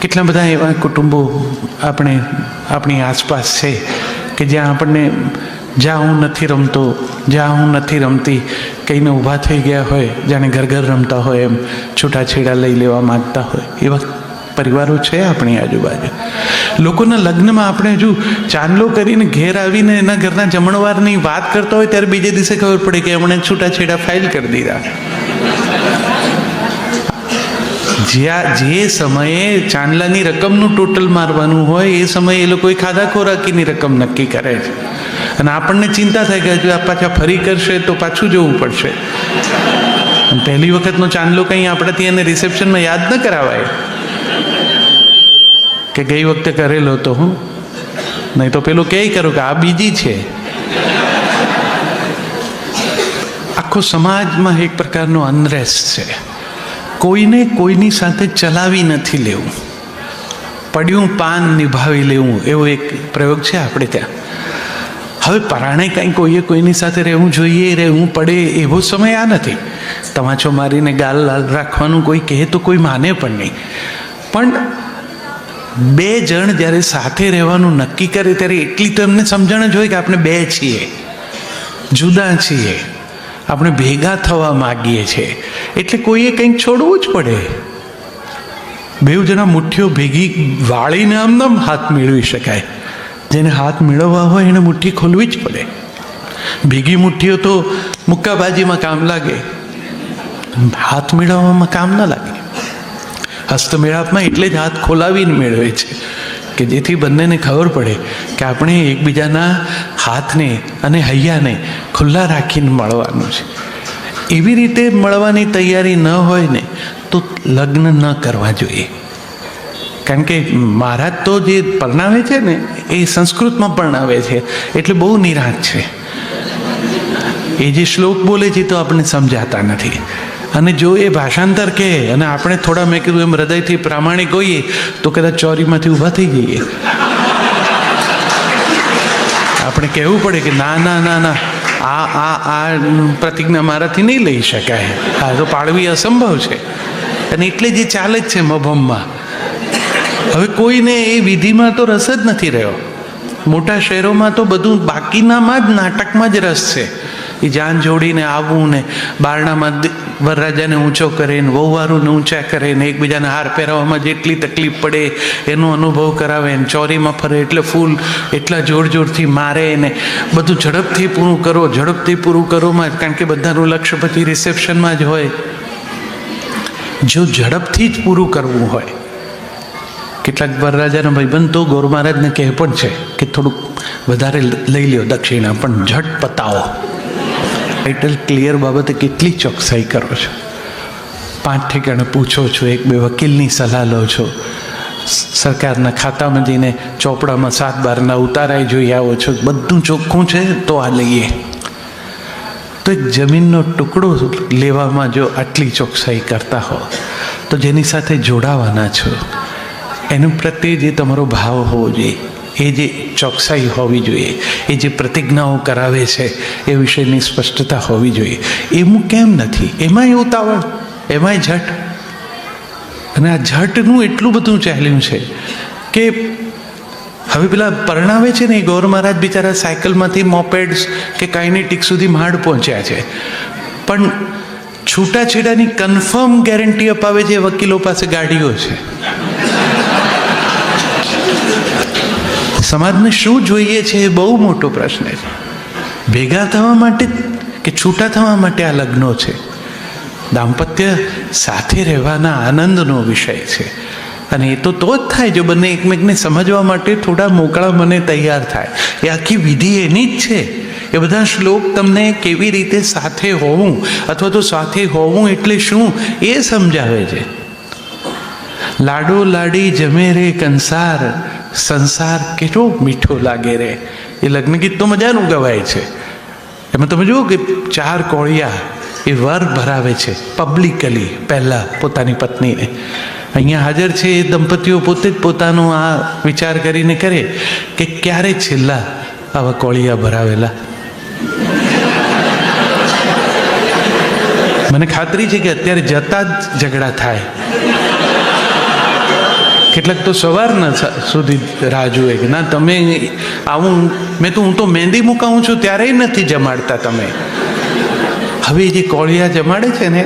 કેટલા બધા એવા કુટુંબો આપણે આપણી આસપાસ છે કે જ્યાં આપણને જ્યાં હું નથી રમતો, જ્યાં હું નથી રમતી કહીને ઊભા થઈ ગયા હોય, જાણે ઘર ઘર રમતા હોય એમ, છૂટાછેડા લઈ લેવા માગતા હોય, એવા પરિવારો છે આપણી આજુબાજુ. લોકોના લગ્નમાં આપણે હજુ ચાંદલો કરીને ઘેર આવીને એના ઘરના જમણવારની વાત કરતા હોય, ત્યારે બીજે દિવસે ખબર પડે કે એમણે છૂટાછેડા ફાઇલ કરી દીધા. જ્યાં જે સમયે ચાંદલાની રકમનું ટોટલ મારવાનું હોય, એ સમયે એ લોકોએ ખાધા ખોરાકીની રકમ નક્કી કરે છે. અને આપણને ચિંતા થાય કે પાછા ફરી કરશે તો પાછું જવું પડશે. પહેલી વખતનો ચાંદલો કંઈ આપણાથી એને રિસેપ્શનમાં યાદ ન કરાવાય. કે ગઈ વખતે કરેલો તો હું. નહીં તો પેલું કે કરું કે આ બીજી છે. આખો સમાજમાં એક પ્રકારનો અનરેસ્ટ છે. કોઈને કોઈની સાથે ચલાવી નથી લેવું. પડ્યું પાન નિભાવી લેવું, એવો એક પ્રયોગ છે આપણે ત્યાં. હવે પરાણે કંઈ કોઈએ કોઈની સાથે રહેવું જોઈએ, રહેવું પડે એવો સમય આ નથી. તમાચો મારીને ગાલ લાલ રાખવાનું કોઈ કહે તો કોઈ માને પણ નહીં. પણ બે જણ જ્યારે સાથે રહેવાનું નક્કી કરે ત્યારે એટલી તો એમને સમજણ જ હોય કે આપણે બે છીએ, જુદા છીએ. આપણે ભેગા થવા માગીએ છીએ એટલે કોઈએ કંઈક છોડવું જ પડે. બે જણા મુઠ્ઠીઓ ભેગી વાળીને આમ હાથ મેળવી શકાય. જેને હાથ મેળવવા હોય એને મુઠ્ઠી ખોલવી જ પડે. ભેગી મુઠ્ઠીઓ તો મુક્કાબાજીમાં કામ લાગે. હાથ મેળવવામાં કામ ન લાગે. હસ્તમેળાપમાં એટલે જ હાથ ખોલાવીને મેળવે છે કે જેથી બંનેને ખબર પડે કે આપણે એકબીજાના હાથને અને હૈયાને ખુલ્લા રાખીને મળવાનું છે. એવી રીતે મળવાની તૈયારી ન હોય ને, તો લગ્ન ન કરવા જોઈએ. કારણ કે મહારાજ તો જે પરણાવે છે ને, એ સંસ્કૃતમાં પરણાવે છે. એટલે બહુ નિરાશ છે. એ જે શ્લોક બોલે છે તો આપણે સમજાતા નથી. અને જો એ ભાષાંતર કહે, અને આપણે થોડા મેં કીધું એમ હૃદયથી પ્રામાણિક હોઈએ, તો કદાચ ચોરીમાંથી ઊભા થઈ જઈએ. આપણે કહેવું પડે કે ના ના ના ના. આ આ આ પ્રતિજ્ઞા મારાથી નહીં લઈ શકાય. આ તો પાળવી અસંભવ છે. અને એટલે જે ચાલે જ છે મભમમાં. હવે કોઈને એ વિધિમાં તો રસ જ નથી રહ્યો. મોટા શહેરોમાં તો બધું બાકીનામાં જ નાટકમાં જ રસ છે. એ જાન જોડીને આવવું ને બારણામાં વરરાજાને ઊંચો કરે ને વહુવારુંને ઊંચા કરે ને એકબીજાને હાર પહેરાવવામાં જેટલી તકલીફ પડે એનો અનુભવ કરાવે ને ચોરીમાં ફરે એટલે ફૂલ એટલા જોર જોરથી મારે ને બધું ઝડપથી પૂરું કરો, ઝડપથી પૂરું કરોમાં કારણ કે બધાનું લક્ષ્ય પછી રિસેપ્શનમાં જ હોય. જો ઝડપથી જ પૂરું કરવું હોય, કેટલાક વરરાજાના ભાઈબંધ તો ગોર મહારાજને કહે પણ છે કે થોડુંક વધારે લઈ લ્યો દક્ષિણા, પણ ઝટ પતાવો ટાઇટલ ક્લિયર બાબતે કેટલી ચોકસાઈ કરો છો? પાંચ ઠેકાણે પૂછો છો, એક બે વકીલની સલાહ લો છો. સરકારના ખાતામાં જઈને ચોપડામાં સાત બારના ઉતારાય જોઈ આવો છો. બધું ચોખ્ખું છે તો આ લઈએ. તો એક જમીનનો ટુકડો લેવામાં જો આટલી ચોકસાઈ કરતા હો, તો જેની સાથે જોડાવાના છો, એનું પ્રત્યે જે તમારો ભાવ હોવો જોઈએ. એ જે ચોકસાઈ હોવી જોઈએ, એ જે પ્રતિજ્ઞાઓ કરાવે છે, એ વિશેની સ્પષ્ટતા હોવી જોઈએ. એવું કેમ નથી? એમાંય ઉતાવળ, એમાંય ઝટ. અને આ ઝટનું એટલું બધું ચાલ્યું છે કે હવે પેલા પરણાવે છે ને એ ગૌર મહારાજ બિચારા સાયકલમાંથી મોપેડ્સ કે કાઇનેટિક સુધી માંડ પહોંચ્યા છે. પણ છૂટાછેડાની કન્ફર્મ ગેરંટી અપાવે છે વકીલો પાસે ગાડીઓ છે. સમાજને શું જોઈએ છે એ બહુ મોટો પ્રશ્ન છે. ભેગા થવા માટે કે છૂટા થવા માટે આ લગ્નો છે. દાંપત્ય સાથે રહેવાના આનંદનો વિષય છે. અને એ તો તો જ થાય જો બંને એકમેકને સમજવા માટે થોડા મોકળા મને તૈયાર થાય. એ આખી વિધિ એની જ છે. એ બધા શ્લોક તમને કેવી રીતે સાથે હોવું અથવા તો સાથે હોવું એટલે શું એ સમજાવે છે. લાડો લાડી જમે રે કંસાર સંસાર કેટલો મીઠો લાગે રે. એ લગ્ન ગીત તો મજાનું ગવાય છે. એમાં તમે જુઓ કે ચાર કોળિયા એ વર ભરાવે છે પબ્લિકલી પહેલાં પોતાની પત્નીને. અહીંયા હાજર છે એ દંપતીઓ પોતે જ પોતાનો આ વિચાર કરીને કરે કે ક્યારે છેલ્લા આવા કોળિયા ભરાવેલા. મને ખાતરી છે કે અત્યારે જતા જ ઝઘડા થાય. કેટલાક તો સવારના સુધી રાહ જુએ કે ના, તમે આવું, મેં તો હું તો મહેંદી મુકાવું છું, ત્યારેય નથી જમાડતા તમે. હવે જે કોળિયા જમાડે છે ને,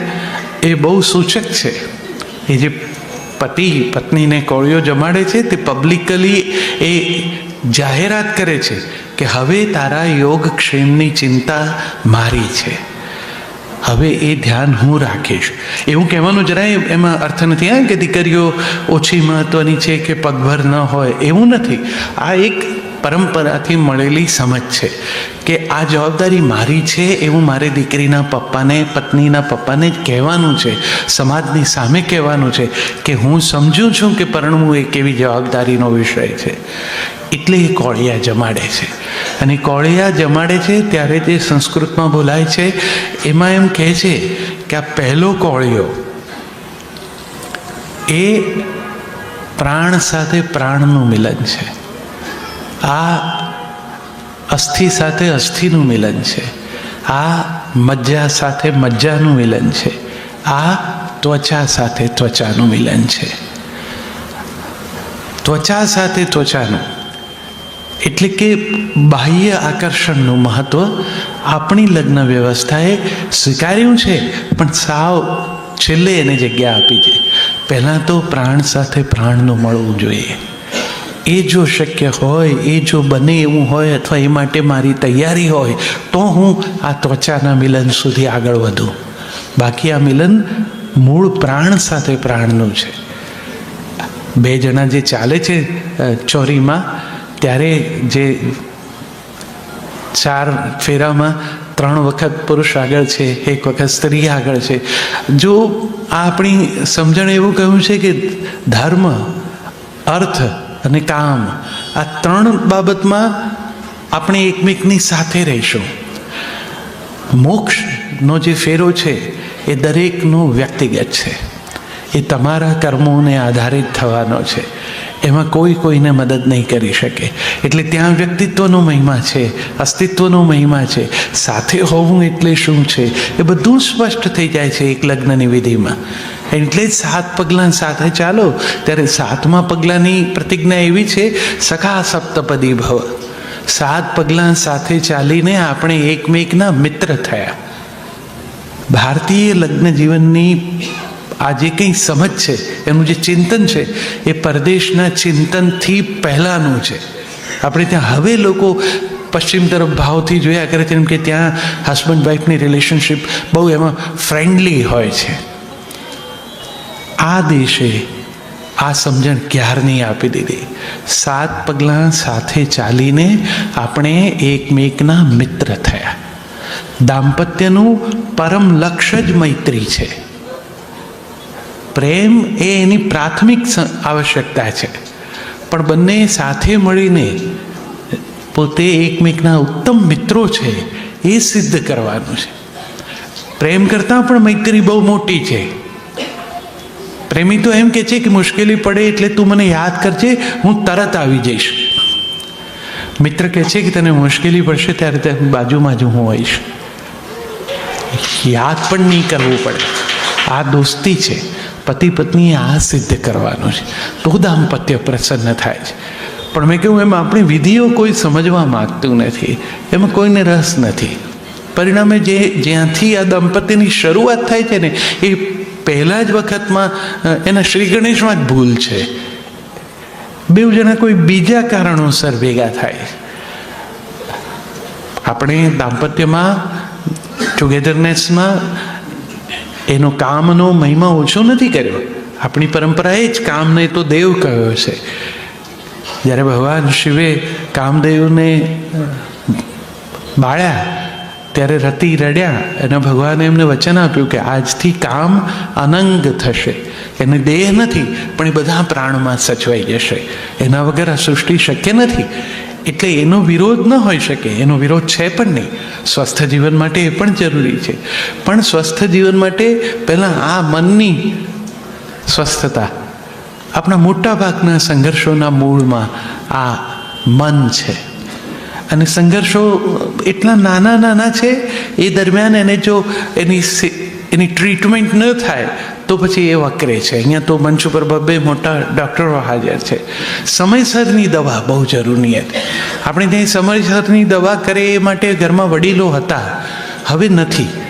એ બહુ સૂચક છે. એ જે પતિ, પત્નીને કોળિયો જમાડે છે, તે પબ્લિકલી એ જાહેરાત કરે છે કે હવે તારા યોગક્ષેમની ચિંતા મારી છે. હવે એ ધ્યાન હું રાખીશ. એવું કહેવાનું જરાય એમાં અર્થ નથી. આ કે દીકરીઓ ઓછી મહત્વની છે કે પગભર ન હોય, એવું નથી. આ એક પરંપરાથી મળેલી સમજ છે કે આ જવાબદારી મારી છે એવું મારે દીકરીના પપ્પાને, પત્નીના પપ્પાને જ કહેવાનું છે. સમાજની સામે કહેવાનું છે કે હું સમજું છું કે પરણવું એક એવી જવાબદારીનો વિષય છે. એટલે એ કોળિયા જમાડે છે. અને કોળિયા જમાડે છે ત્યારે જે સંસ્કૃતમાં બોલાય છે, એમાં એમ કહે છે કે આ પહેલો કોળિયો એ પ્રાણ સાથે પ્રાણનું મિલન છે. આ અસ્થિ સાથે અસ્થિનું મિલન છે. આ મજ્જા સાથે મજ્જાનું મિલન છે. આ ત્વચા સાથે ત્વચાનું મિલન છે. ત્વચા સાથે ત્વચાનું એટલે કે બાહ્ય આકર્ષણનું મહત્વ આપણી લગ્ન વ્યવસ્થાએ સ્વીકાર્યું છે, પણ સાવ છેલ્લે એને જગ્યા આપી છે. પહેલાં તો પ્રાણ સાથે પ્રાણનું મળવું જોઈએ. એ જો શક્ય હોય, એ જો બને એવું હોય, અથવા એ માટે મારી તૈયારી હોય, તો હું આ ત્વચાના મિલન સુધી આગળ વધું. બાકી આ મિલન મૂળ પ્રાણ સાથે પ્રાણનું છે. બે જણા જે ચાલે છે ચોરીમાં ત્યારે જે ચાર ફેરામાં ત્રણ વખત પુરુષ આગળ છે, એક વખત સ્ત્રી આગળ છે. જો આ આપણી સમજણ એવું કહ્યું છે કે ધર્મ, અર્થ અને કામ આ ત્રણ બાબતમાં આપણે એકમેકની સાથે રહીશું. મોક્ષનો જે ફેરો છે, એ દરેકનો વ્યક્તિગત છે. એ તમારા કર્મોને આધારિત થવાનો છે. એમાં કોઈ કોઈને મદદ નહીં કરી શકે. એટલે ત્યાં વ્યક્તિત્વનો મહિમા છે, અસ્તિત્વનો મહિમા છે, સાથે હોવું એટલે શું છે? એ બધું સ્પષ્ટ થઈ જાય છે એક લગ્નની વિધિમાં. એટલે જ સાત પગલાં સાથે ચાલો. ત્યારે સાતમા પગલાંની પ્રતિજ્ઞા એવી છે, સખા સપ્તપદી ભવ. સાત પગલાં સાથે ચાલીને આપણે એકમેકના મિત્ર થયા. ભારતીય લગ્ન જીવનની આ જે કંઈ સમજ છે, એનું જે ચિંતન છે, એ પરદેશના ચિંતનથી પહેલાંનું છે. આપણે ત્યાં હવે લોકો પશ્ચિમ તરફ ભાવથી જોયા કરે છે કે ત્યાં હસબન્ડ વાઈફની રિલેશનશિપ બહુ એમાં ફ્રેન્ડલી હોય છે. આ દેશે આ સમજણ ક્યારની આપી દીધી? સાત પગલાં સાથે ચાલીને આપણે એકમેકના મિત્ર થયા. દાંપત્યનું પરમ લક્ષ્ય જ મૈત્રી છે. પ્રેમ એ એની પ્રાથમિક આવશ્યકતા છે. પણ બંને સાથે મળીને પોતે એકમેકના ઉત્તમ મિત્રો છે એ સિદ્ધ કરવાનું છે. પ્રેમ કરતાં પણ મૈત્રી બહુ મોટી છે. પ્રેમી તો એમ કે છે કે મુશ્કેલી પડે એટલે તું મને યાદ કરજે, હું તરત આવી જઈશ. મિત્ર કહે છે કે તને મુશ્કેલી પડશે ત્યારે તે બાજુમાં જ હું હોઈશ યાદ પણ નહીં કરવું પડે. આ દોસ્તી છે. પતિ પત્નીએ આ સિદ્ધ કરવાનું છે. તો દાંપત્ય પ્રસન્ન થાય છે. પણ મેં કહ્યું, એમ આપણી વિધિઓ કોઈ સમજવા માગતું નથી. એમાં કોઈને રસ નથી. પરિણામે જે જ્યાંથી આ દંપતીની શરૂઆત થાય છે ને, એ પહેલા જ વખતમાં એના શ્રી ગણેશમાં જ ભૂલ છે. બે જણા કોઈ બીજા કારણોસર ભેગા થાય. આપણે દાંપત્યમાં ટુગેધરનેસમાં એનો કામનો મહિમા ઓછો નથી કર્યો. આપણી પરંપરાએ જ કામને તો દેવ કહ્યો છે જ્યારે ભગવાન શિવે કામદેવને બાળ્યા, ત્યારે રતિ રડ્યા, અને ભગવાને એમને વચન આપ્યું કે આજથી કામ અનંગ થશે. એને દેહ નથી, પણ એ બધા પ્રાણમાં સચવાઈ જશે. એના વગર આ સૃષ્ટિ શક્ય નથી. એટલે એનો વિરોધ ન હોઈ શકે. એનો વિરોધ છે પણ નહીં. સ્વસ્થ જીવન માટે એ પણ જરૂરી છે. પણ સ્વસ્થ જીવન માટે પહેલાં આ મનની સ્વસ્થતા, આપણા મોટા ભાગના સંઘર્ષોના મૂળમાં આ મન છે. અને સંઘર્ષો એટલા નાના નાના છે, એ દરમિયાન એને જો એની એની ટ્રીટમેન્ટ ન થાય, તો પછી એ વકરે છે. અહીંયા તો મંચ ઉપર બબ્બે મોટા ડૉક્ટરો હાજર છે. સમયસરની દવા બહુ જરૂરી હતી. આપણે ત્યાં સમયસરની દવા કરે એ માટે ઘરમાં વડીલો હતા. હવે નથી.